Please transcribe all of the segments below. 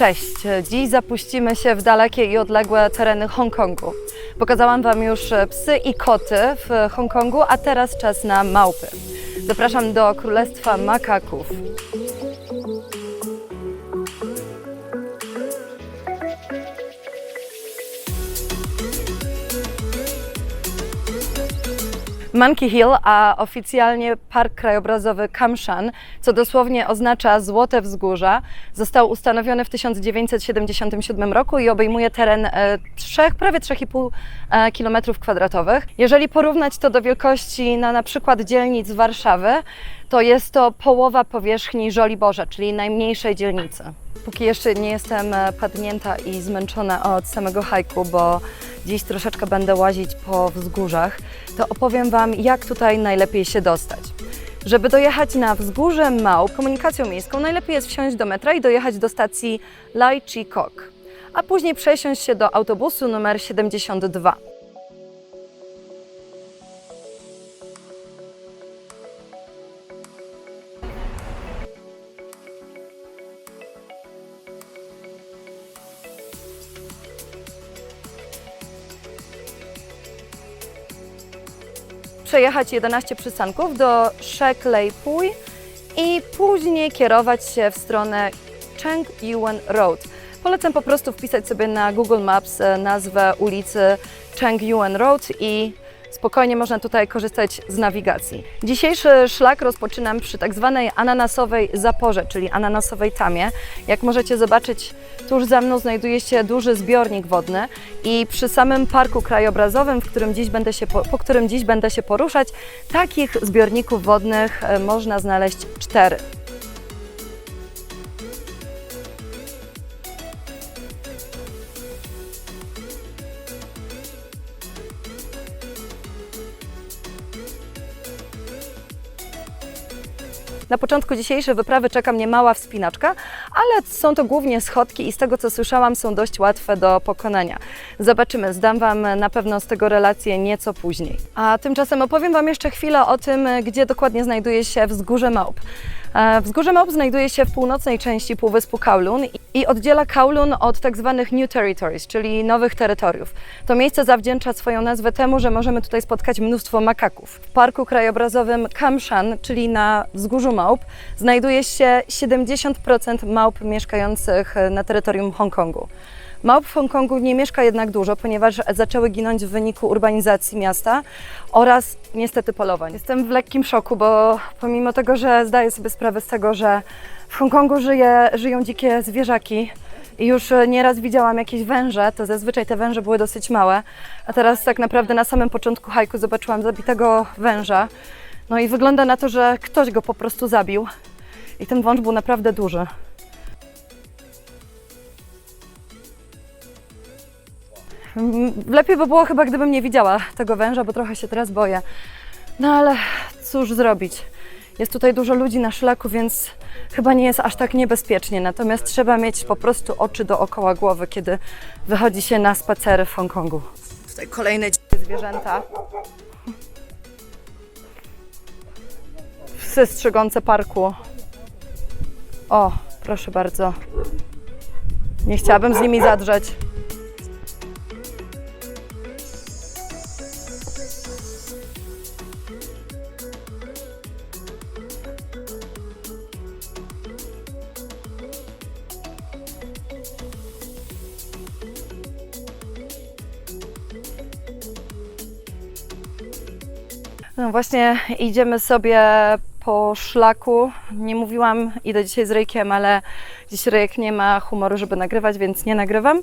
Cześć! Dziś zapuścimy się w dalekie i odległe tereny Hongkongu. Pokazałam Wam już psy i koty w Hongkongu, a teraz czas na małpy. Zapraszam do Królestwa Makaków. Monkey Hill, a oficjalnie Park Krajobrazowy Kamshan, co dosłownie oznacza Złote Wzgórza, został ustanowiony w 1977 roku i obejmuje teren e, trzech, prawie 3,5 e, km kwadratowych. Jeżeli porównać to do wielkości na na przykład dzielnic Warszawy, to jest to połowa powierzchni Żoliborza, czyli najmniejszej dzielnicy. Póki jeszcze nie jestem e, padnięta i zmęczona od samego hajku, bo dziś troszeczkę będę łazić po wzgórzach, to opowiem Wam, jak tutaj najlepiej się dostać. Żeby dojechać na wzgórze Małp komunikacją miejską, najlepiej jest wsiąść do metra i dojechać do stacji Lai Chi Kok, a później przesiąść się do autobusu numer 72. przejechać 11 przystanków do Shek Lei Pui i później kierować się w stronę Cheng Yuan Road. Polecam po prostu wpisać sobie na Google Maps e, nazwę ulicy Cheng Yuan Road i spokojnie można tutaj korzystać z nawigacji. Dzisiejszy szlak rozpoczynam przy tak zwanej ananasowej zaporze, czyli ananasowej tamie. Jak możecie zobaczyć, tuż za mną znajduje się duży zbiornik wodny i przy samym parku krajobrazowym, w którym dziś będę się, po, po którym dziś będę się poruszać, takich zbiorników wodnych e, można znaleźć cztery. Na początku dzisiejszej wyprawy czeka mnie mała wspinaczka, ale są to głównie schodki i z tego co słyszałam są dość łatwe do pokonania. Zobaczymy, zdam Wam na pewno z tego relację nieco później. A tymczasem opowiem Wam jeszcze chwilę o tym, gdzie dokładnie znajduje się wzgórze Małp. E, Wzgórze Małp znajduje się w północnej części Półwyspu Kowloon i oddziela Kowloon od tak zwanych New Territories, czyli nowych terytoriów. To miejsce zawdzięcza swoją nazwę temu, że możemy tutaj spotkać mnóstwo makaków. W parku krajobrazowym Kamshan, czyli na wzgórzu małp, znajduje się 70% małp mieszkających na terytorium Hongkongu. Małp w Hongkongu nie mieszka jednak dużo, ponieważ zaczęły ginąć w wyniku urbanizacji miasta oraz niestety polowań. Jestem w lekkim szoku, bo pomimo tego, że zdaję sobie sprawę z tego, że w Hongkongu żyje, żyją dzikie zwierzaki i już nieraz widziałam jakieś węże, to zazwyczaj te węże były dosyć małe, a teraz tak naprawdę na samym początku hajku zobaczyłam zabitego węża. No i wygląda na to, że ktoś go po prostu zabił i ten wąż był naprawdę duży. Lepiej by było chyba, gdybym nie widziała tego węża, bo trochę się teraz boję. No ale cóż zrobić? Jest tutaj dużo ludzi na szlaku, więc chyba nie jest aż tak niebezpiecznie. Natomiast trzeba mieć po prostu oczy dookoła głowy, kiedy wychodzi się na spacery w Hongkongu. Tutaj kolejne dzikie zwierzęta. Psy strzegące parku. O, proszę bardzo. Nie chciałabym z nimi zadrzeć. No właśnie idziemy sobie po szlaku. Nie mówiłam, idę dzisiaj z Rejkiem, ale dziś Rejek nie ma humoru, żeby nagrywać, więc nie nagrywam.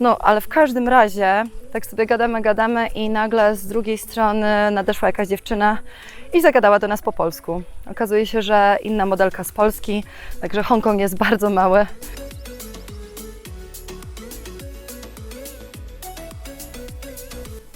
No, ale w każdym razie tak sobie gadamy, gadamy i nagle z drugiej strony nadeszła jakaś dziewczyna i zagadała do nas po polsku. Okazuje się, że inna modelka z Polski, także Hongkong jest bardzo mały.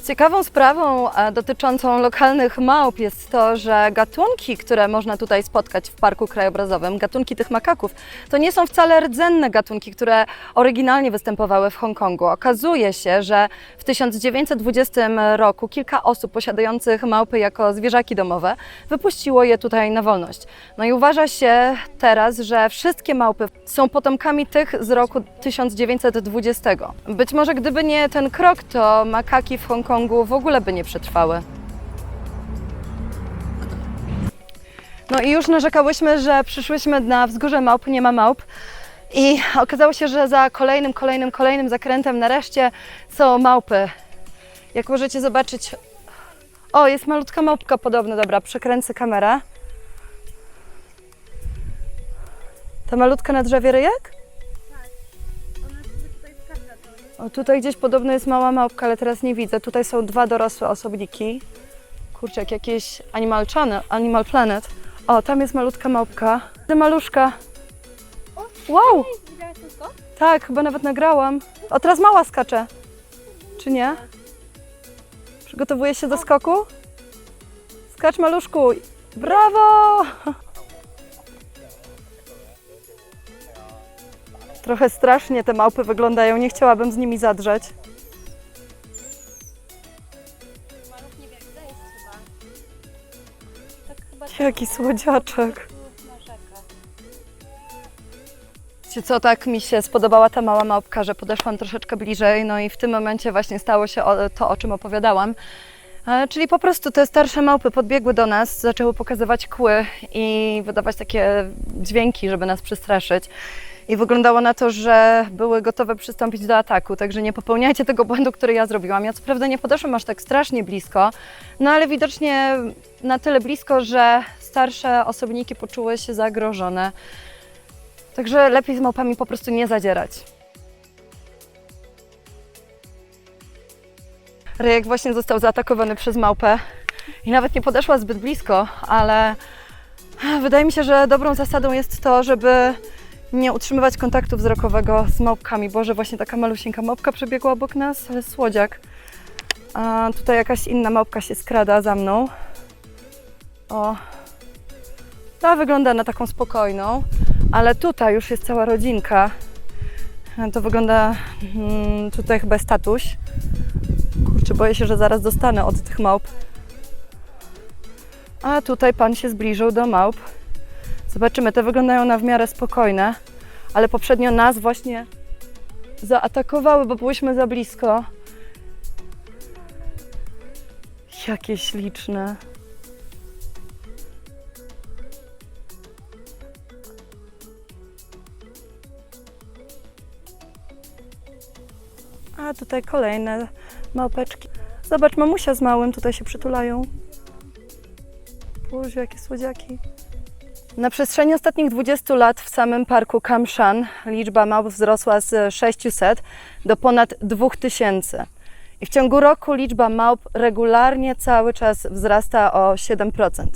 Ciekawą sprawą e, dotyczącą lokalnych małp jest to, że gatunki, które można tutaj spotkać w parku krajobrazowym, gatunki tych makaków, to nie są wcale rdzenne gatunki, które oryginalnie występowały w Hongkongu. Okazuje się, że w 1920 roku kilka osób posiadających małpy jako zwierzaki domowe wypuściło je tutaj na wolność. No i uważa się teraz, że wszystkie małpy są potomkami tych z roku 1920. Być może gdyby nie ten krok, to makaki w Hongkongu w ogóle by nie przetrwały. No i już narzekałyśmy, że przyszłyśmy na wzgórze małp, nie ma małp. I okazało się, że za kolejnym, kolejnym, kolejnym zakrętem nareszcie są małpy. Jak możecie zobaczyć, o, jest malutka małpka podobno, dobra, przekręcę kamerę. Ta malutka na drzewie ryjek? O, tutaj gdzieś podobno jest mała małpka, ale teraz nie widzę. Tutaj są dwa dorosłe osobniki. Kurczę, jak jakieś Animal, Channel, Animal Planet. O, tam jest malutka małpka. Ty maluszka. Wow! Tak, chyba nawet nagrałam. O, teraz mała skacze. Czy nie? Przygotowuje się do skoku? Skacz maluszku. Brawo! Trochę strasznie te małpy wyglądają. Nie chciałabym z nimi zadrzeć. Tak Jaki słodziaczek. Wiecie co, tak mi się spodobała ta mała małpka, że podeszłam troszeczkę bliżej, no i w tym momencie właśnie stało się to, o czym opowiadałam. E, Czyli po prostu te starsze małpy podbiegły do nas, zaczęły pokazywać kły i wydawać takie dźwięki, żeby nas przestraszyć. I wyglądało na to, że były gotowe przystąpić do ataku, także nie popełniajcie tego błędu, który ja zrobiłam. Ja co prawda nie podeszłam aż tak strasznie blisko, no ale widocznie na tyle blisko, że starsze osobniki poczuły się zagrożone. Także lepiej z małpami po prostu nie zadzierać. Ryjek właśnie został zaatakowany przez małpę i nawet nie podeszła zbyt blisko, ale wydaje mi się, że dobrą zasadą jest to, żeby nie utrzymywać kontaktu wzrokowego z małpkami. Boże, właśnie taka malusieńka małpka przebiegła obok nas, słodziak. A tutaj jakaś inna małpka się skrada za mną. O, ta wygląda na taką spokojną, ale tutaj już jest cała rodzinka. To wygląda, mm, tutaj chyba jest tatuś. Kurczę, boję się, że zaraz dostanę od tych małp. A tutaj pan się zbliżył do małp. Zobaczymy, te wyglądają na w miarę spokojne, ale poprzednio nas właśnie zaatakowały, bo byłyśmy za blisko. Jakie śliczne. A tutaj kolejne małpeczki. Zobacz, mamusia z małym tutaj się przytulają. Boże, jakie słodziaki. Na przestrzeni ostatnich 20 lat w samym parku Kamshan liczba małp wzrosła z 600 do ponad 2000. I w ciągu roku liczba małp regularnie cały czas wzrasta o 7%.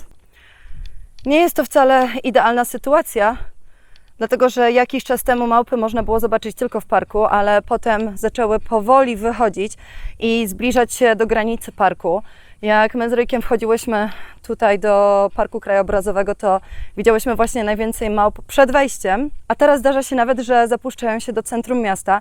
Nie jest to wcale idealna sytuacja, dlatego że jakiś czas temu małpy można było zobaczyć tylko w parku, ale potem zaczęły powoli wychodzić i zbliżać się do granicy parku. Jak my z Ryjkiem wchodziłyśmy tutaj do parku krajobrazowego, to widziałyśmy właśnie najwięcej małp przed wejściem, a teraz zdarza się nawet, że zapuszczają się do centrum miasta.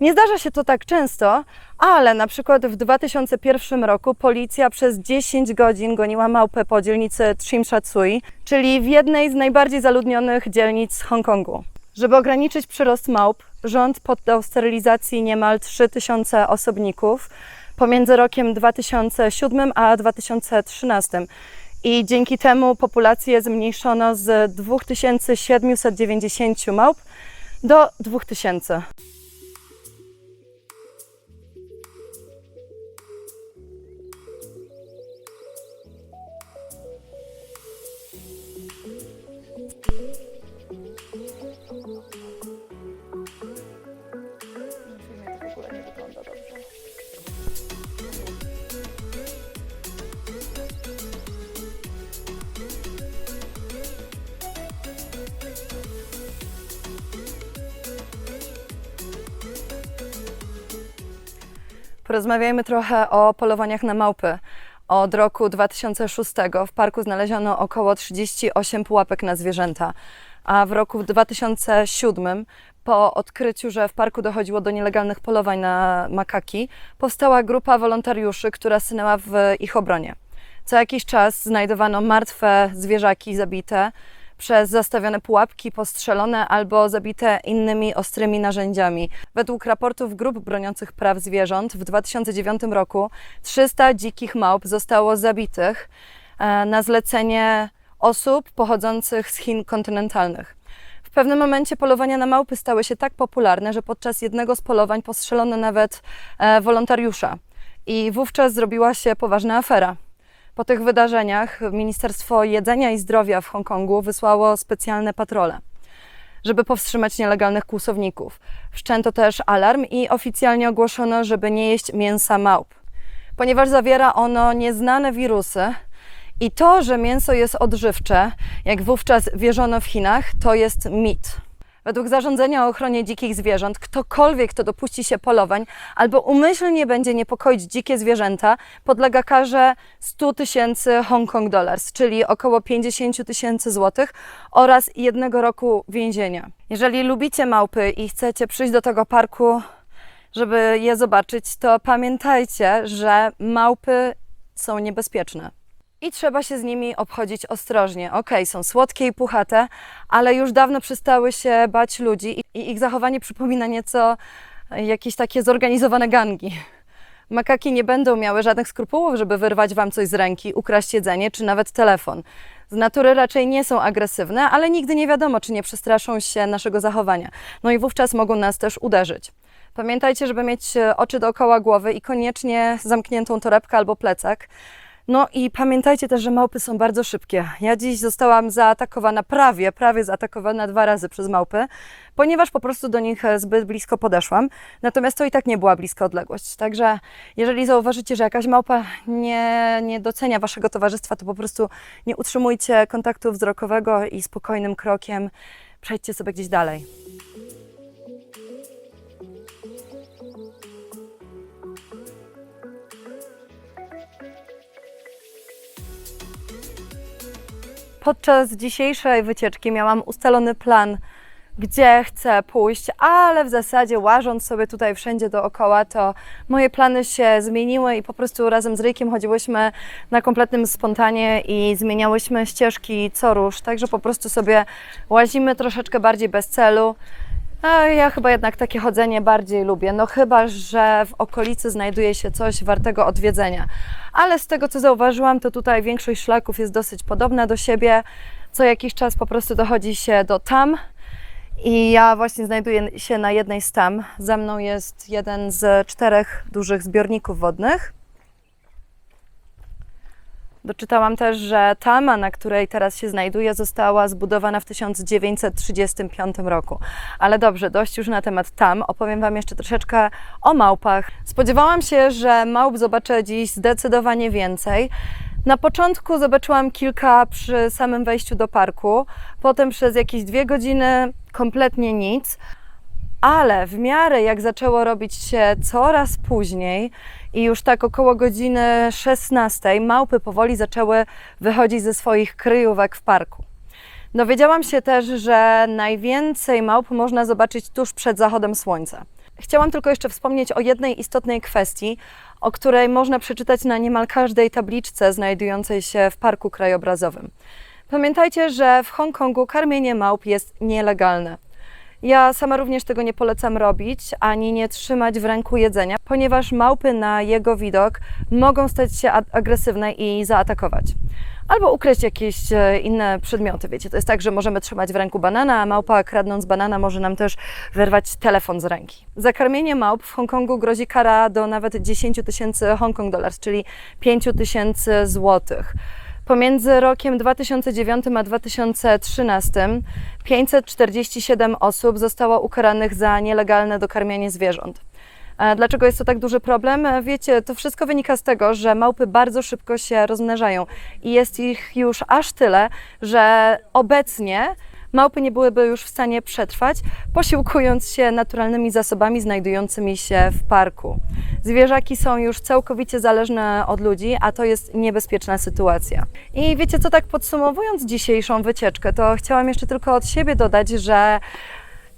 Nie zdarza się to tak często, ale na przykład w 2001 roku policja przez 10 godzin goniła małpę po dzielnicy Tsimsha-Tsui, czyli w jednej z najbardziej zaludnionych dzielnic Hongkongu. Żeby ograniczyć przyrost małp, rząd poddał sterylizacji niemal 3000 osobników pomiędzy rokiem 2007 a 2013. I dzięki temu populację zmniejszono z 2790 małp do 2000. Porozmawiajmy trochę o polowaniach na małpy. Od roku 2006 w parku znaleziono około 38 pułapek na zwierzęta, a w roku 2007 po odkryciu, że w parku dochodziło do nielegalnych polowań na makaki, powstała grupa wolontariuszy, która stanęła w ich obronie. Co jakiś czas znajdowano martwe zwierzaki zabite przez zastawione pułapki, postrzelone albo zabite innymi ostrymi narzędziami. Według raportów grup broniących praw zwierząt w 2009 roku 300 dzikich małp zostało zabitych e, na zlecenie osób pochodzących z Chin kontynentalnych. W pewnym momencie polowania na małpy stały się tak popularne, że podczas jednego z polowań postrzelono nawet e, wolontariusza. I wówczas zrobiła się poważna afera. Po tych wydarzeniach Ministerstwo Jedzenia i Zdrowia w Hongkongu wysłało specjalne patrole, żeby powstrzymać nielegalnych kłusowników. Wszczęto też alarm i oficjalnie ogłoszono, żeby nie jeść mięsa małp, ponieważ zawiera ono nieznane wirusy. I to, że mięso jest odżywcze, jak wówczas wierzono w Chinach, to jest mit. Według zarządzenia o ochronie dzikich zwierząt, ktokolwiek, kto dopuści się polowań albo umyślnie będzie niepokoić dzikie zwierzęta, podlega karze 100 tysięcy Hong Kong dollars, czyli około 50 tysięcy złotych oraz jednego roku więzienia. Jeżeli lubicie małpy i chcecie przyjść do tego parku, żeby je zobaczyć, to pamiętajcie, że małpy są niebezpieczne. I trzeba się z nimi obchodzić ostrożnie. Okej, są słodkie i puchate, ale już dawno przestały się bać ludzi i- i ich zachowanie przypomina nieco jakieś takie zorganizowane gangi. Makaki nie będą miały żadnych skrupułów, żeby wyrwać wam coś z ręki, ukraść jedzenie czy nawet telefon. Z natury raczej nie są agresywne, ale nigdy nie wiadomo, czy nie przestraszą się naszego zachowania. No i wówczas mogą nas też uderzyć. Pamiętajcie, żeby mieć e, oczy dookoła głowy i koniecznie zamkniętą torebkę albo plecak. No i pamiętajcie też, że małpy są bardzo szybkie. Ja dziś zostałam zaatakowana, prawie, prawie zaatakowana dwa razy przez małpy, ponieważ po prostu do nich e, zbyt blisko podeszłam. Natomiast to i tak nie była bliska odległość. Także jeżeli zauważycie, że jakaś małpa nie, nie docenia waszego towarzystwa, to po prostu nie utrzymujcie kontaktu wzrokowego i spokojnym krokiem przejdźcie sobie gdzieś dalej. Podczas dzisiejszej wycieczki miałam ustalony plan, gdzie chcę pójść, ale w zasadzie łażąc sobie tutaj wszędzie dookoła, to moje plany się zmieniły i po prostu razem z Ryjkiem chodziłyśmy na kompletnym spontanie i zmieniałyśmy ścieżki co rusz, także po prostu sobie łazimy troszeczkę bardziej bez celu. A ja chyba jednak takie chodzenie bardziej lubię, no chyba, że w okolicy znajduje się coś wartego odwiedzenia. Ale z tego co zauważyłam, to tutaj większość szlaków jest dosyć podobna do siebie. Co jakiś czas po prostu dochodzi się do tam. I ja właśnie znajduję się na jednej z tam. Za mną jest jeden z czterech dużych zbiorników wodnych. Doczytałam też, że tama, na której teraz się znajduję, została zbudowana w 1935 roku. Ale dobrze, dość już na temat tam. Opowiem Wam jeszcze troszeczkę o małpach. Spodziewałam się, że małp zobaczę dziś zdecydowanie więcej. Na początku zobaczyłam kilka przy samym wejściu do parku, potem przez jakieś dwie godziny kompletnie nic. Ale w miarę jak zaczęło robić się coraz później i już tak około godziny 16 małpy powoli zaczęły wychodzić ze swoich kryjówek w parku. Dowiedziałam się też, że najwięcej małp można zobaczyć tuż przed zachodem słońca. Chciałam tylko jeszcze wspomnieć o jednej istotnej kwestii, o której można przeczytać na niemal każdej tabliczce znajdującej się w parku krajobrazowym. Pamiętajcie, że w Hongkongu karmienie małp jest nielegalne. Ja sama również tego nie polecam robić, ani nie trzymać w ręku jedzenia, ponieważ małpy na jego widok mogą stać się agresywne i zaatakować. Albo ukraść jakieś e, inne przedmioty. Wiecie, to jest tak, że możemy trzymać w ręku banana, a małpa kradnąc banana może nam też wyrwać telefon z ręki. Za karmienie małp w Hongkongu grozi kara do nawet 10 tysięcy Hongkong dollars, czyli 5 tysięcy złotych. Pomiędzy rokiem 2009 a 2013 547 osób zostało ukaranych za nielegalne dokarmianie zwierząt. E, Dlaczego jest to tak duży problem? E, Wiecie, to wszystko wynika z tego, że małpy bardzo szybko się rozmnażają i jest ich już aż tyle, że obecnie małpy nie byłyby już w stanie przetrwać, posiłkując się naturalnymi zasobami znajdującymi się w parku. Zwierzaki są już całkowicie zależne od ludzi, a to jest niebezpieczna sytuacja. I wiecie co, tak podsumowując dzisiejszą wycieczkę, to chciałam jeszcze tylko od siebie dodać, że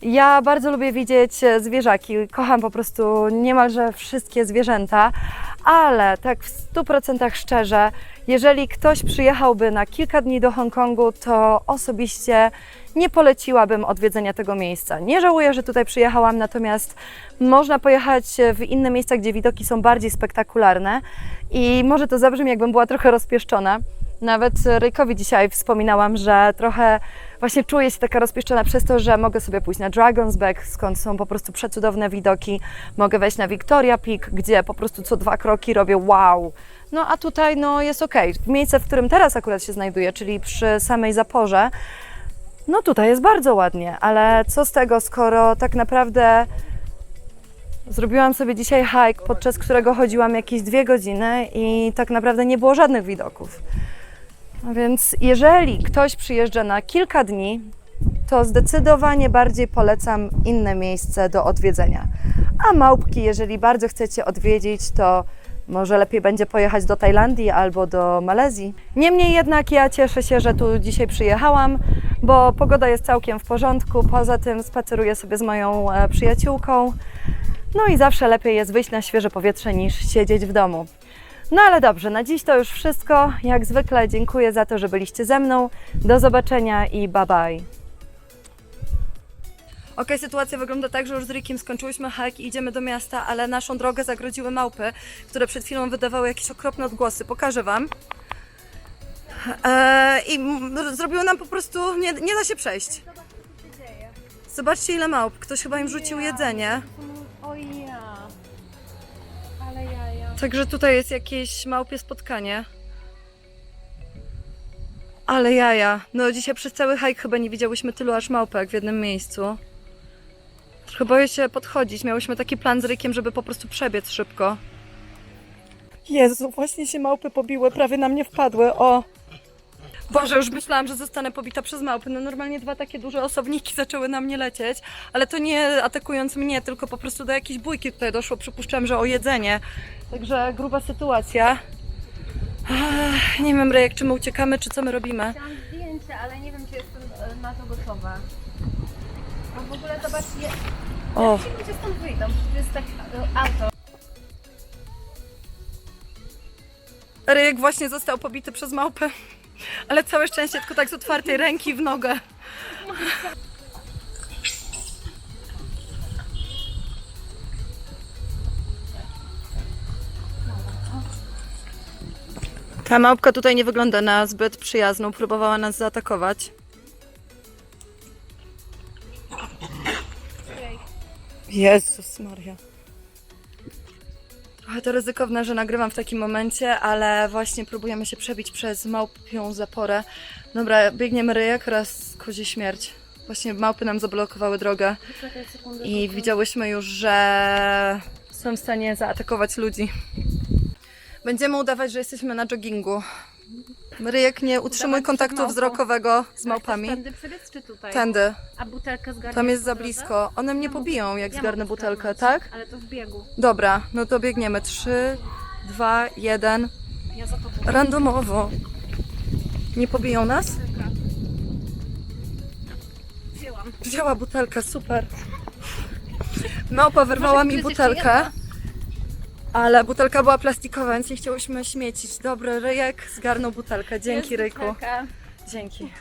ja bardzo lubię widzieć e, zwierzaki. Kocham po prostu niemalże wszystkie zwierzęta, ale tak w 100% szczerze, jeżeli ktoś przyjechałby na kilka dni do Hongkongu, to osobiście nie poleciłabym odwiedzenia tego miejsca. Nie żałuję, że tutaj przyjechałam, natomiast można pojechać w inne miejsca, gdzie widoki są bardziej spektakularne i może to zabrzmi, jakbym była trochę rozpieszczona. Nawet Ryjkowi dzisiaj wspominałam, że trochę właśnie czuję się taka rozpieszczona przez to, że mogę sobie pójść na Dragon's Back, skąd są po prostu przecudowne widoki. Mogę wejść na Victoria Peak, gdzie po prostu co dwa kroki robię wow. No a tutaj no jest ok. Miejsce, w którym teraz akurat się znajduję, czyli przy samej zaporze, no tutaj jest bardzo ładnie, ale co z tego, skoro tak naprawdę zrobiłam sobie dzisiaj hike, podczas którego chodziłam jakieś dwie godziny i tak naprawdę nie było żadnych widoków. Więc jeżeli ktoś przyjeżdża na kilka dni, to zdecydowanie bardziej polecam inne miejsce do odwiedzenia. A małpki, jeżeli bardzo chcecie odwiedzić, to może lepiej będzie pojechać do Tajlandii albo do Malezji. Niemniej jednak ja cieszę się, że tu dzisiaj przyjechałam, bo pogoda jest całkiem w porządku. Poza tym spaceruję sobie z moją e, przyjaciółką. No i zawsze lepiej jest wyjść na świeże powietrze niż siedzieć w domu. No ale dobrze, na dziś to już wszystko. Jak zwykle dziękuję za to, że byliście ze mną. Do zobaczenia i bye bye. Okej, sytuacja wygląda tak, że już z Rikiem skończyłyśmy hike i idziemy do miasta, ale naszą drogę zagrodziły małpy, które przed chwilą wydawały jakieś okropne odgłosy. Pokażę Wam. Eee, I zrobiło nam po prostu, nie, nie da się przejść. Zobaczcie ile małp, ktoś chyba im rzucił jedzenie. Także tutaj jest jakieś małpie spotkanie. Ale jaja. No dzisiaj przez cały hike chyba nie widziałyśmy tylu aż małpek w jednym miejscu. Trochę boję się podchodzić. Miałyśmy taki plan z Rykiem, żeby po prostu przebiec szybko. Jezu, właśnie się małpy pobiły, prawie na mnie wpadły. O! Boże, już myślałam, że zostanę pobita przez małpy. No normalnie dwa takie duże osobniki zaczęły na mnie lecieć, ale to nie atakując mnie, tylko po prostu do jakiejś bójki tutaj doszło. Przypuszczam, że o jedzenie. Także gruba sytuacja. Ech, Nie wiem, Rejek, czy my uciekamy, czy co my robimy. Chciałam zdjęcie, ale nie wiem, czy jestem e, na to gotowa. A w ogóle zobaczcie, O, jak ci ludzie stąd wyjdą, to jest tak e, auto. Rejek właśnie został pobity przez małpę, ale całe szczęście tylko tak z otwartej ręki w nogę. Ta małpka tutaj nie wygląda na zbyt przyjazną, próbowała nas zaatakować. Jezus Maria. Trochę to ryzykowne, że nagrywam w takim momencie, ale właśnie próbujemy się przebić przez małpią zaporę. Dobra, biegniemy ryjek raz kozie śmierć. Właśnie małpy nam zablokowały drogę i widziałyśmy już, że są w stanie zaatakować ludzi. Będziemy udawać, że jesteśmy na joggingu. Ryjek, nie utrzymuj kontaktu przed małpą. wzrokowego z małpami. Tędy przebiec czy tutaj? Tędy. A butelkę zgarniesz Tam jest po za drodze? blisko. One mnie pobiją, jak Ja zgarnę mogę butelkę, zgarnąć, tak? Ale to w biegu. Dobra, no to biegniemy. Trzy, dwa, jeden. Ja za to Randomowo. Nie pobiją nas? wzięłam. Wzięła butelkę, super. Małpa wyrwała mi butelkę, jeszcze ale butelka była plastikowa, więc nie chciałyśmy śmiecić. Dobry ryjek, zgarnął butelkę. Dzięki, Jest Ryjku. butelka. Dzięki.